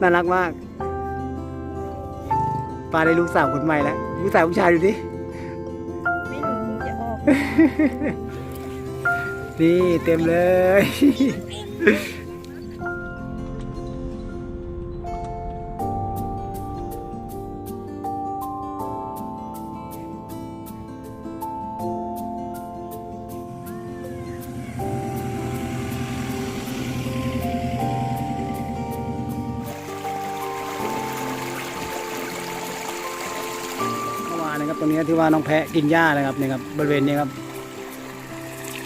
น่ารักมากป้าได้ลูกสาวคนใหม่แล้วลูกสาวผู้ชายดูดิไม่รู้จะออก นี่เต็มเลย นนะครับตรงนี้ที่ว่าน้องแพะกินหญ้านะครับนี่ครับบริเวณนี้ครับ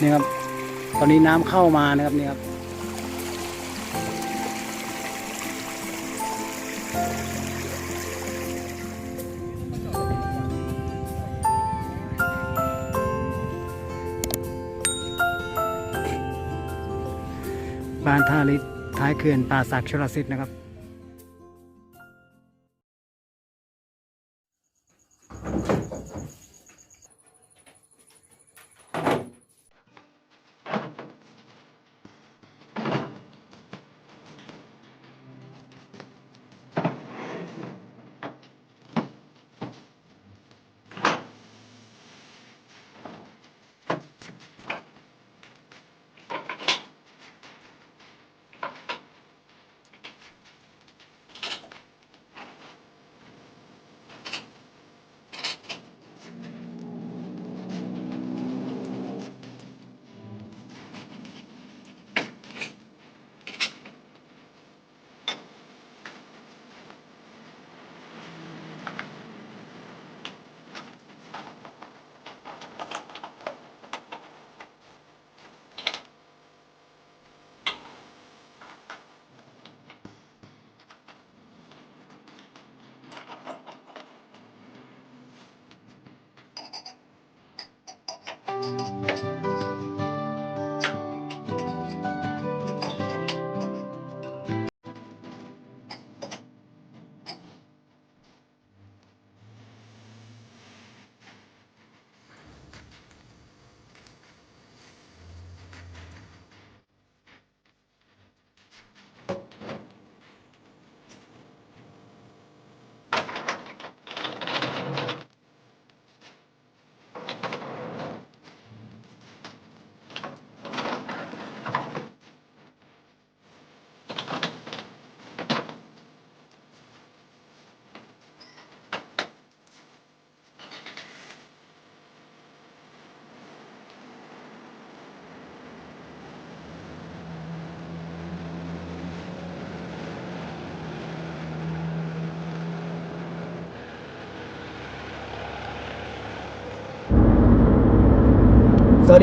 นี่ครับ ตอนนี้น้ำเข้ามานะครับนี่ครับบ้านท่าลิศท้ายเขื่อนป่าสักชลสิทธิ์นะครับ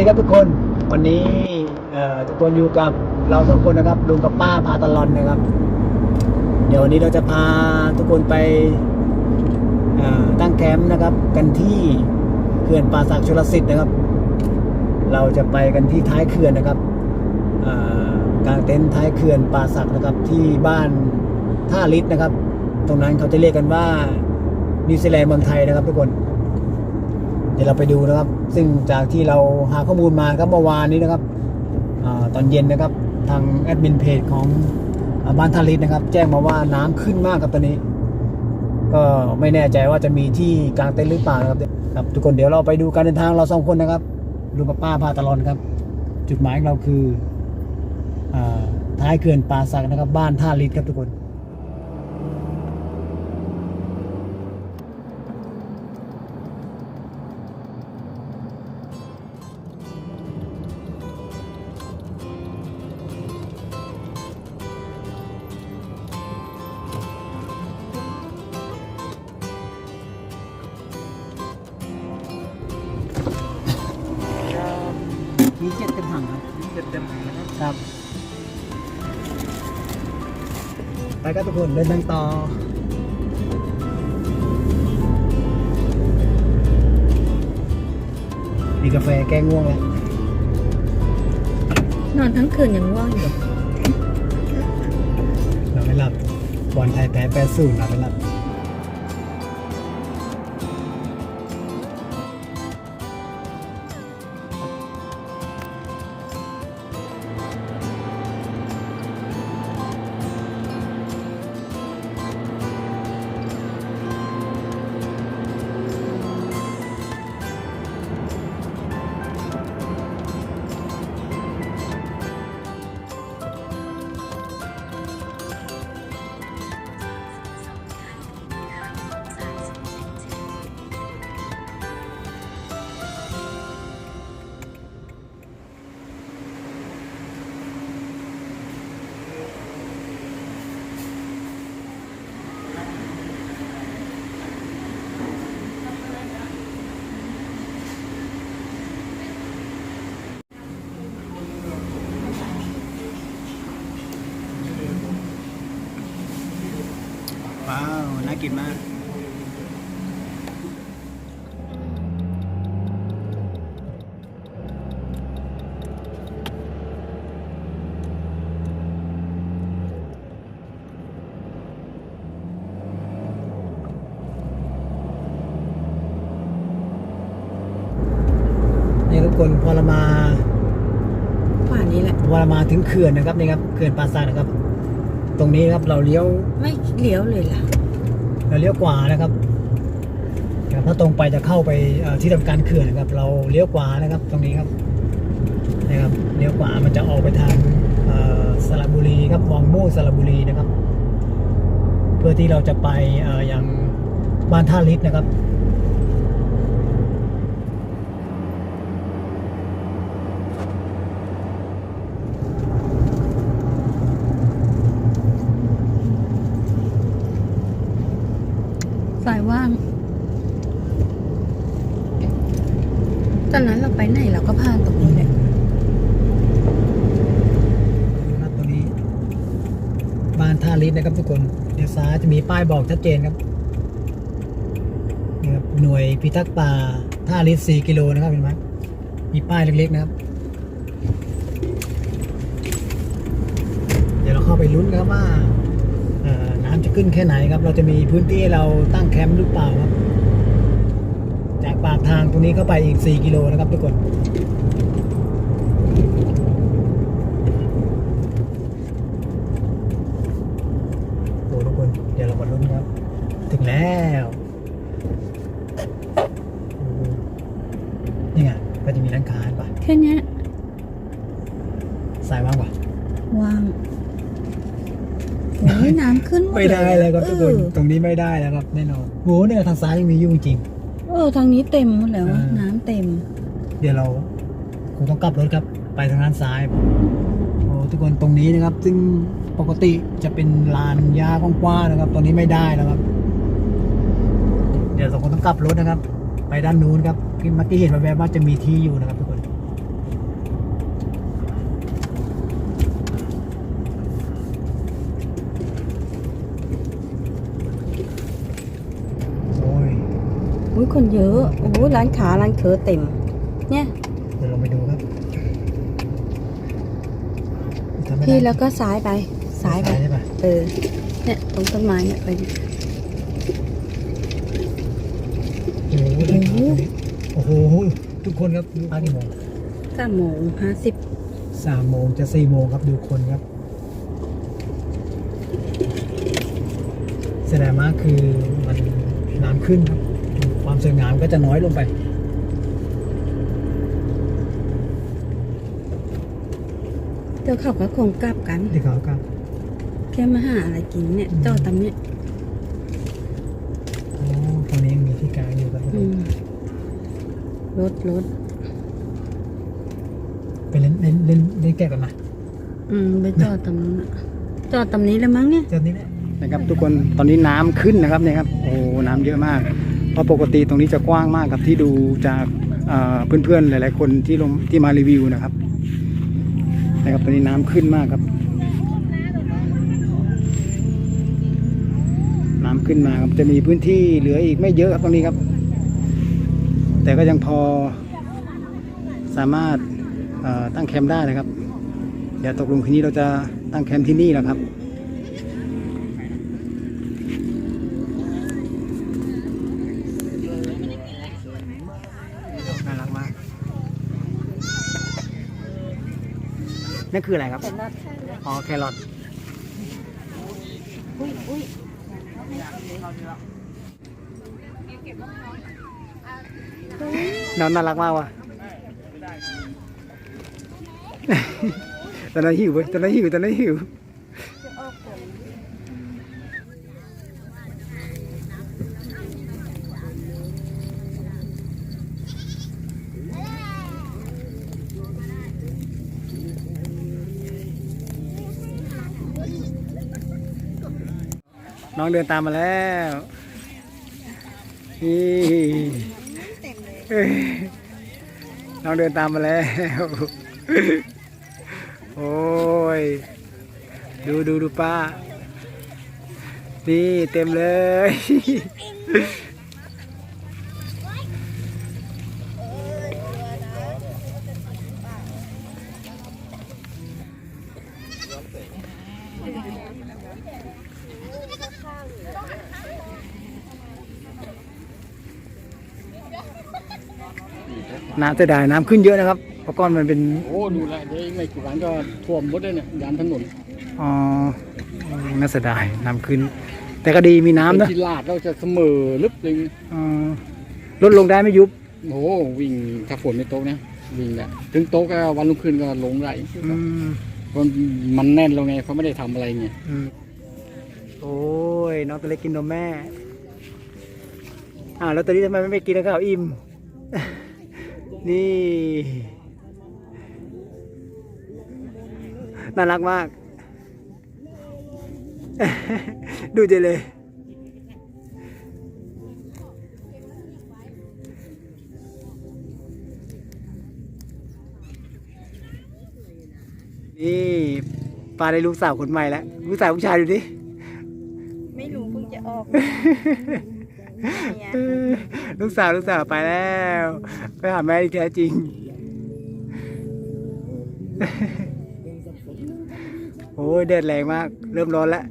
ครับทุกคนวันนี้ทุกคนอยู่กับเราสองคนนะครับลุงกับป้าพาตลอนนะครับ เดี๋ยววันนี้เราจะพาทุกคนไปตั้งแคมป์นะครับ กันที่เขื่อนป่าสักชลสิทธิ์นะครับ เราจะไปกันที่ท้ายเขื่อนนะครับกลางเต็นท์ท้ายเขื่อนป่าสักนะครับ ที่บ้านท่าลิศนะครับ ตรงนั้นเขาจะเรียกกันว่านิวซีแลนด์เมืองไทยนะครับทุกคน เดี๋ยวเราไปดูนะครับ ซึ่งจากที่เราหาข้อมูลมาครับเมื่อวานนี้นะครับอตอนเย็นนะครับ ทางแอดมินเพจของบ้านทาริสนะครับ แจ้งมาว่าน้ำขึ้นมากครับตอนนี้ ก็ไม่แน่ใจว่าจะมีที่กลางเต็นท์หรือเปล่านะครับครับ ทุกคนเดี๋ยวเราไปดูการเดินทางเราสองคนนะครับลุงกับป้าพาตลอดครับ จุดหมายของเราคืออท้ายเขื่อนป่าสักนะครับ บ้านท่าลิศครับทุกคน มีเจ็ดเต็มถังครับเจ็ดเต็มนะครับครับ ไปครับทุกคนเดินทางต่อมีกาแฟแก้ง่วงแล้วนอนทั้งคืนยังง่วงอยู่เราไม่หลับบอลไทยแพ้แปดศูนย์เราไม่หลับ ว้าว น่ากินมาก นี่ทุกคนพอเรามาขวานี้แหละ พอเรามาถึงเขื่อนนะครับนี่ครับ เขื่อนปราสาทนะครับ ตรงนี้ครับเราเลี้ยวไม่เลี้ยวเลยล่ะ เราเลี้ยวขวานะครับครับถ้าตรงไปจะเข้าไปเอ่อที่ทำการเขื่อนนะครับ เราเลี้ยวขวานะครับ ตรงนี้ครับนะครับเลี้ยวขวามันจะออกไปทางเอ่อสระบุรีครับวังโม่สระบุรีนะครับ เพื่อที่เราจะไปเอ่อยังบ้านท่าลิศนะครับ ว่าง ตอนนั้นเราไปไหนเราก็ผ่านตรงนี้แหละครับตรงนี้ บ้านท่าลิศนะครับทุกคนเดี๋ยวซ้ายจะมีป้ายบอกชัดเจนครับนี่ครับ หน่วยพิทักษ์ป่าท่าลิศ4กิโลนะครับเห็นไหมมีป้ายเล็กๆนะครับ เดี๋ยวเราเข้าไปลุ้นครับว่า น้ำจะขึ้นแค่ไหนครับ เราจะมีพื้นที่ให้เราตั้งแคมป์หรือเปล่าครับ จากปากทางตรงนี้เข้าไปอีก 4 กิโลนะครับทุกคนโอ้ทุกคนเดี๋ยวเรามาลุ้นครับ ถึงแล้วโอ้นี่ไงก็จะมีร้านค้าเห็นปะ แค่เนี้ย สายว่างปะ ว่างโอ้ยน้ำขึ้นหมด ไม่ได้แล้วครับทุกคน เออ ตรงนี้ไม่ได้แล้วครับแน่นอนโหเนี่ยทางซ้ายยังมีอยู่จริง เออทางนี้เต็มหมดแล้วอะอ่า น้ำเต็ม เดี๋ยวเราคงต้องกลับรถครับ ไปทางด้านซ้ายโอ้ทุกคนตรงนี้นะครับ ซึ่งปกติจะเป็นลานหญ้ากว้างๆนะครับตรงนี้ไม่ได้แล้วครับ เดี๋ยวเราคงต้องกลับรถนะครับ ไปด้านนู้นครับที่เมื่อกี้เห็นแวบๆว่าจะมีที่อยู่นะครับทุกคน โอ้ย อุ้ยคนเยอะ โอ้ยร้านขาร้านเคอเต็ม เนี่ยเดี๋ยวเราไปดูครับทำไม่ได้พี่แล้วก็ซ้ายไปซ้ายไปใช่ปะเออเนี่ยตรงต้นไม้เนี่ยไปดิโอ้โหโอ้โหทุกคนครับดูพักกี่โมงสามโมงห้าสิบสามโมงจะสี่โมงครับดูคนครับแสดงว่าคือมันน้ำขึ้นครับ ความสวยงามก็จะน้อยลงไป เดี๋ยวเขาก็คงกลับกัน ที่เขาครับแค่มาหาอะไรกินเนี่ยอืมจอดตรงเนี้ยโอ้ตอนนี้ยังมีที่กลางอยู่ครับทุกคอืนมรถรถไปเล่นเล่นเล่นเล่นแก้กันมาอืมไปจอดตรงนู้นอะจอดตรงนี้แล้วมั้งเนี่ย เจอนี้แหละ นะครับทุกคนตอนนี้น้ำขึ้นนะครับเนี่ยครับโอ้น้ำเยอะมากเพ ราะปกติตรงนี้จะกว้างมากครับที่ดูจากเพื่อนๆหลาย ๆ คนที่ลงที่มารีวิวนะครับนะครับตอนนี้น้ำขึ้นมากครับ น้ำขึ้นมาครับจะมีพื้นที่เหลืออีกไม่เยอะครับตรงนี้ครับ แต่ก็ยังพอสามารถตั้งแคมป์ได้นะครับ เดี๋ยวตกลงคืนนี้เราจะตั้งแคมป์ที่นี่แหละครับ น่ารักมาก นั่นคืออะไรครับ อ๋อ แครอทน้องน่ารักมากว่ะตอนนั้นหิวเว้ยตอนนั้นหิวตอนนั้นหิว น้องเดินตามมาแล้วนี่น้องเดินตามมาแล้ว โอ้ย ดูดูดูป้า นี่เต็มเลย น้ำเสียดายน้ำขึ้นเยอะนะครับเพราะก้อนมันเป็นโอ้ดูแลเดี๋ยวอีกไม่กี่วันก็ท่วมหมดเลยเนี่ยยานถนนอ๋อน่าเสียดายน้ำขึ้น แต่ก็ดีมีน้ำนะเป็ที่ลาดเราจะเสมอลึบเลยอ๋อลดลงได้ไม่ยุบโอ้โหวิ่งถ้าฝนในโต๊ะนะวิ่งแหละถึงโต๊ะก็วันรุ่งขึ้นก็ลงไหลอืมเพราะมันแน่นแล้วไงเขาไม่ได้ทำอะไรไงอืมโอ้ยน้องตัวเล็กกินนมแม่อ้าวแล้วตอนนี้ทำไมไม่ไปกินข้าวอิ่ม นี่ น่ารักมาก ดูเจเลย นี่ปลาได้ลูกสาวคนใหม่แล้ว ลูกสาวผู้ชายดูดิ ไม่รู้เพิ่งจะออก ลูกสาวลูกสาวไปแล้ว ไปหาแม่ที่แท้จริง โอ้ยแดดแรงมาก เริ่มร้อนแล้ว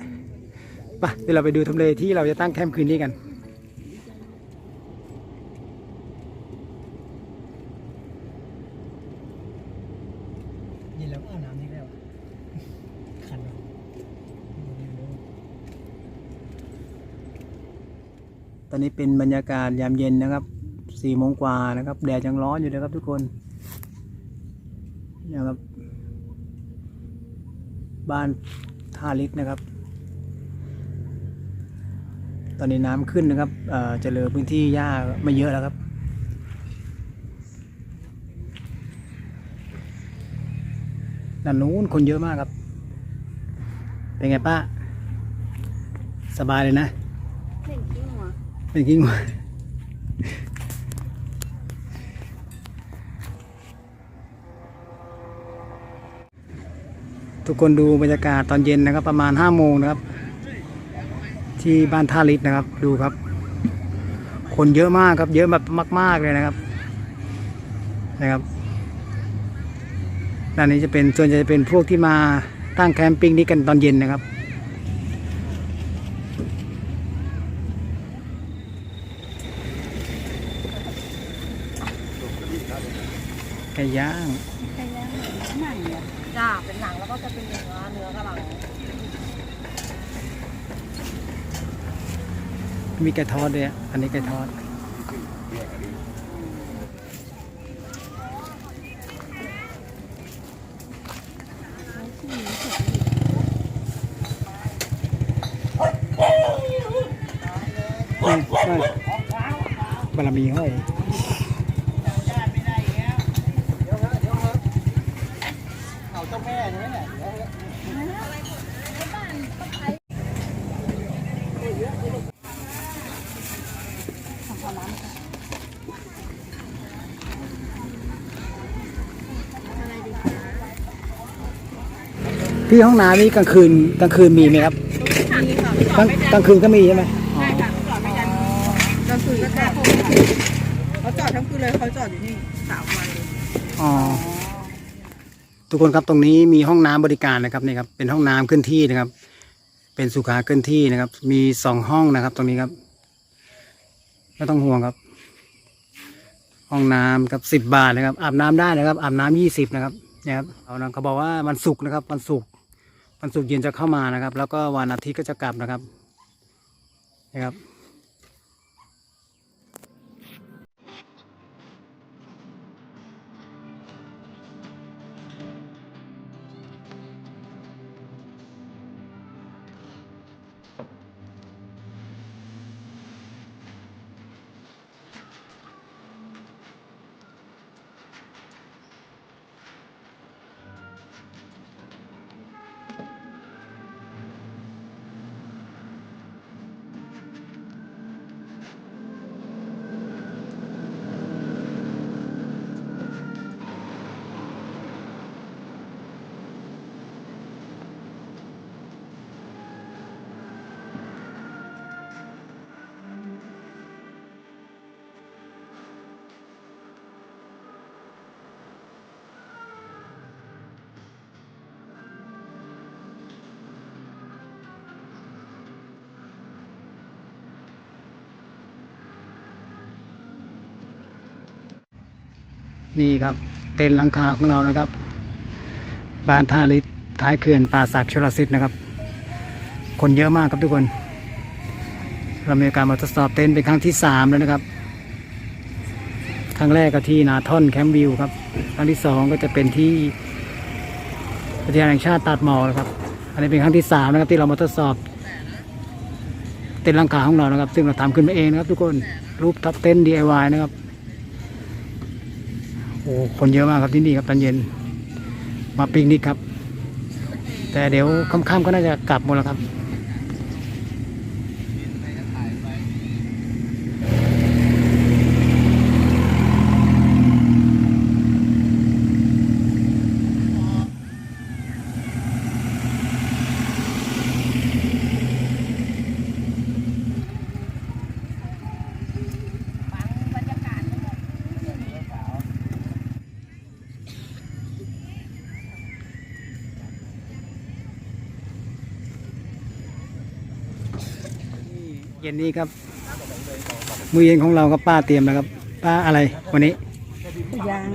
ไปเดี๋ยวเราไปดูทำเลที่เราจะตั้งแคมป์คืนนี้กัน ยินแล้วอาบน้ำนี่แล้วคัน ต อนนี้เป็นบรรยากาศยามเย็นนะครับสี่โมงกว่านะครับแดดยังร้อนอยู่นะครับทุกคนนะครับบ้านท่าลิกนะครับ ตอนนี้น้ำขึ้นนะครับเอ่อจะเหลือพื้นที่หญ้าไม่เยอะแล้วครับด้านนู้นคนเยอะมากครับ เป็นไงป้า สบายเลยนะ เป็นกิ้งหัวทุกคนดูบรรยากาศตอนเย็นนะครับ ประมาณห้าโมงนะครับ ที่บ้านท่าลิศนะครับ ดูครับ คนเยอะมากครับ เยอะแบบมาก ๆเลยนะครับ นะครับด้านนี้จะเป็นส่วนใหญ่จะเป็นพวกที่มาตั้งแคมปิ้งนี้กันตอนเย็นนะครับ ไก่ย่างใครแล้วหนังเนี่ยจ้าเป็นหนังแล้วก็จะเป็นเนื้อเนื้อกระหลังมีไก่ทอดด้วยอะอันนี้ไก่ทอดนี่นี่บารมีห้อย ที่ห้องน้ำนี่กลางคืนกลางคืนมีไหมครับมีค่ะกลางกลางคืนก็มีใช่ไหมอ๋อใช่ค่ะจอดไม่กันกลางคืนก็จอดเขาจอดทั้งคืนเลยเขาจอดอยู่นี่สามวันเลยอ๋อทุกคนครับตรงนี้มีห้องน้ำบริการนะครับนี่ครับเป็นห้องน้ำเคลื่อนที่นะครับ เป็นสุขาเคลื่อนที่นะครับ มีสองห้องนะครับ ตรงนี้ครับไม่ต้องห่วงครับ ห้องน้ำครับสิบบาทนะครับ อาบน้ำได้นะครับ อาบน้ำยี่สิบนะครับเนี่ยครับเอานะเขาบอกว่าวันศุกร์นะครับวันศุกร์ วันศุกร์เย็นจะเข้ามานะครับ แล้วก็วันอาทิตย์ก็จะกลับนะครับนะครับ นี่ครับเต็นท์หลังคาของเรานะครับบ้านท่าลิศท้ายเขื่อนป่าสักชลสิทธิ์นะครับ คนเยอะมากครับทุกคน เรามีการมาทดสอบเต็นท์เป็นครั้งที่สามแล้วนะครับ ครั้งแรกก็ที่นาท่อนแคมป์วิวครับ ครั้งที่สองก็จะเป็นที่อุทยานแห่งชาติตาดหมอกนะครับ อันนี้เป็นครั้งที่สามนะครับที่เรามาทดสอบ เต็นท์หลังคาของเรานะครับ ซึ่งเราทำขึ้นมาเองนะครับ ทุกคนรูปทับเต็นท์ DIY นะครับ โอ้คนเยอะมากครับที่นี่ครับตอนเย็น มาปิกนิกครับ แต่เดี๋ยวค่ำๆก็น่าจะกลับหมดแล้วครับ เย็นนี้ครับมื้อเย็นของเราก็ป้าเตรียมแล้วครับป้าอะไรวันนี้ยาง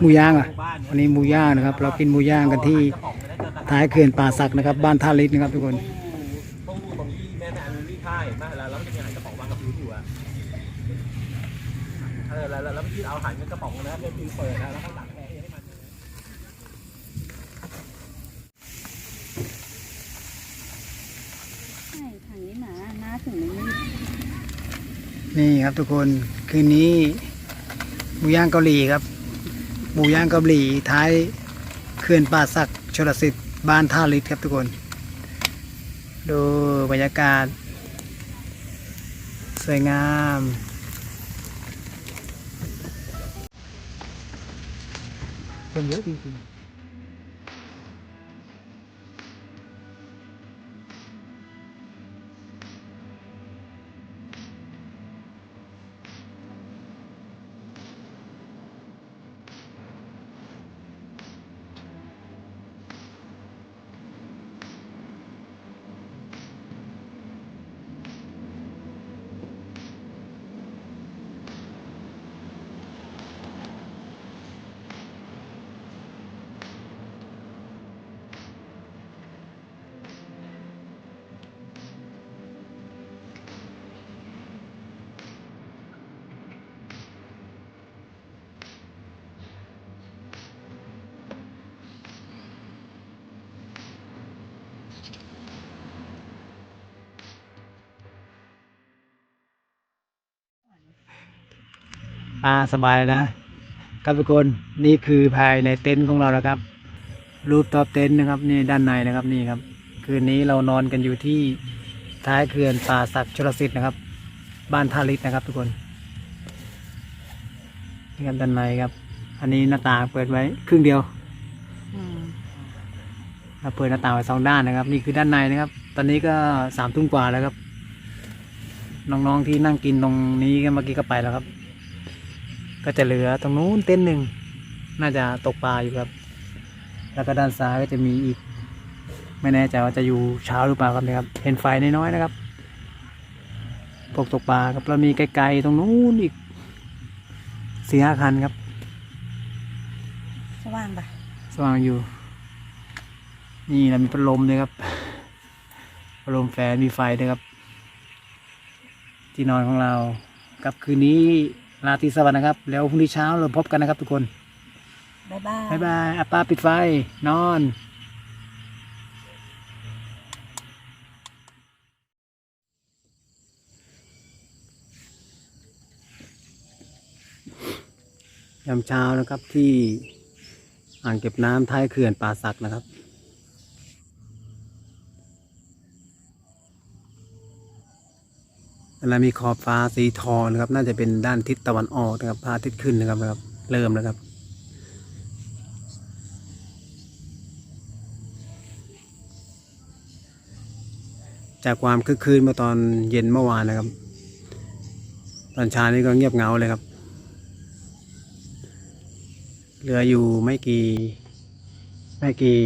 หมูย่างอะวันนี้หมูย่างนะครับ เรากินหมูย่างกันที่ท้ายเขื่อนป่าสักนะครับ บ้านท่าลิศนะครับทุกคนต้องดูตรงที่แม่แม่อันนี้ค่ายมาแล้วแล้วมันจะมีอาหารกระป๋องวางกับพื้นอยู่อะเออแล้วแล้วแล้วพี่เอาอาหารกระป๋องนะเป็นพื้นเปิดนะแล้วก็ตักแอร์ให้มัน ใช่ถังนี้หนาห นี่ครับทุกคนคืนนี้หมูย่างเกาหลีครับหมูย่างเกาหลีท้ายเขื่อนป่าสักชลสิทธิ์บ้านท่าลิศครับทุกคน ดูบรรยากาศ สวยงามคนเยอะจริงๆ อ่าสบายแล้วนะครับทุกคนนี่คือภายในเต็นท์ของเราแล้วครับ รูปท็อปเต็นท์นะครับนี่ด้านในนะครับนี่ครับ คืนนี้เรานอนกันอยู่ที่ท้ายเขื่อนป่าศักดิ์ชลสิทธิ์นะครับ บ้านท่าลิศนะครับ ทุกคนนี่ครับด้านในครับ อันนี้หน้าต่างเปิดไว้ครึ่งเดียวเราเปิดหน้าต่างไว้สองด้านนะครับ นี่คือด้านในนะครับ ตอนนี้ก็สามทุ่มกว่าแล้วครับ น้องๆที่นั่งกินตรงนี้กันเมื่อกี้ก็ไปแล้วครับ ก็จะเหลือตรงนู้นเต็นท์หนึ่งน่าจะตกปลาอยู่ครับ แล้วก็ด้านซ้ายก็จะมีอีก ไม่แน่ใจว่าจะอยู่เช้าหรือเปล่าครับเนะครับเห็นไฟน้อยๆนะครับพวกตกปลาครับแล้วมีไกลๆตรงนู้นอีกสี่ห้าคันครับ สว่างปะสว่างอยู่ นี่เรามีพัดลมด้วยครับพัดลมแฟนมีไฟด้วยครับ ที่นอนของเรากับคืนนี้ ราตรีสวัสดิ์นะครับ แล้วพรุ่งนี้เช้าเราพบกันนะครับทุกคนบ๊ายบายบ๊ายบายอาป้าปิดไฟนอนยามเช้านะครับที่อ่างเก็บน้ำท้ายเขื่อนป่าสักนะครับ แล้วมีขอบฟ้าสีทองนะครับ น่าจะเป็นด้านทิศตะวันออกนะครับพระอาทิตย์ขึ้นนะครับนะครับ เริ่มแล้วครับ จากความคึกคืนเมื่อตอนเย็นเมื่อวานนะครับ ตอนเช้านี้ก็เงียบเหงาเลยครับ เหลืออยู่ไม่กี่ ไม่กี่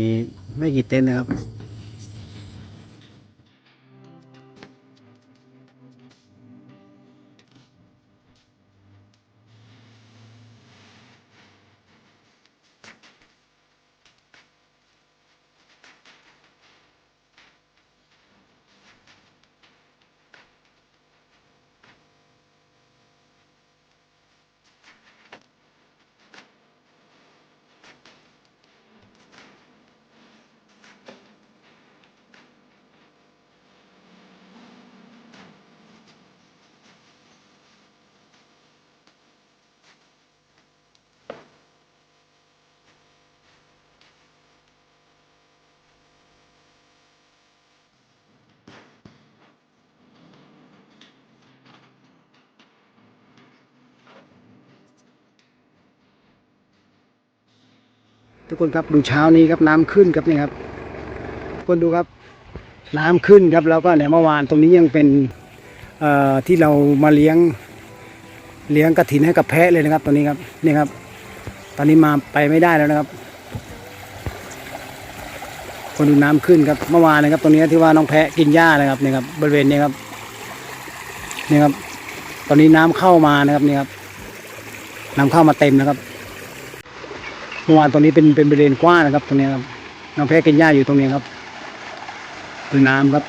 ไม่กี่เต็นท์นะครับ ทุกคนครับดูเช้านี้ครับน้ำขึ้นครับนี่ครับทุกคนดูครับน้ำขึ้นครับแล้วก็เนี่ยเมื่อวานตรงนี้ยังเป็นที่เรามาเลี้ยงเลี้ยงกระถินให้กับแพะเลยนะครับตอนนี้ครับนี่ครับ ตอนนี้มาไปไม่ได้แล้วนะครับ คนดูน้ำขึ้นครับเมื่อวานนะครับตรงนี้ที่ว่าน้องแพะกินหญ้านะครับนี่ครับบริเวณนี้ครับนี่ครับ ตอนนี้น้ำเข้ามานะครับนี่ครับน้ำเข้ามาเต็มนะครับ เมื่อวานตรงนี้เป็นเป็นบริเวณกว้างนะครับ ตรงนี้ครับน้องแพะกินหญ้าอยู่ตรงนี้ครับดูน้ำครับ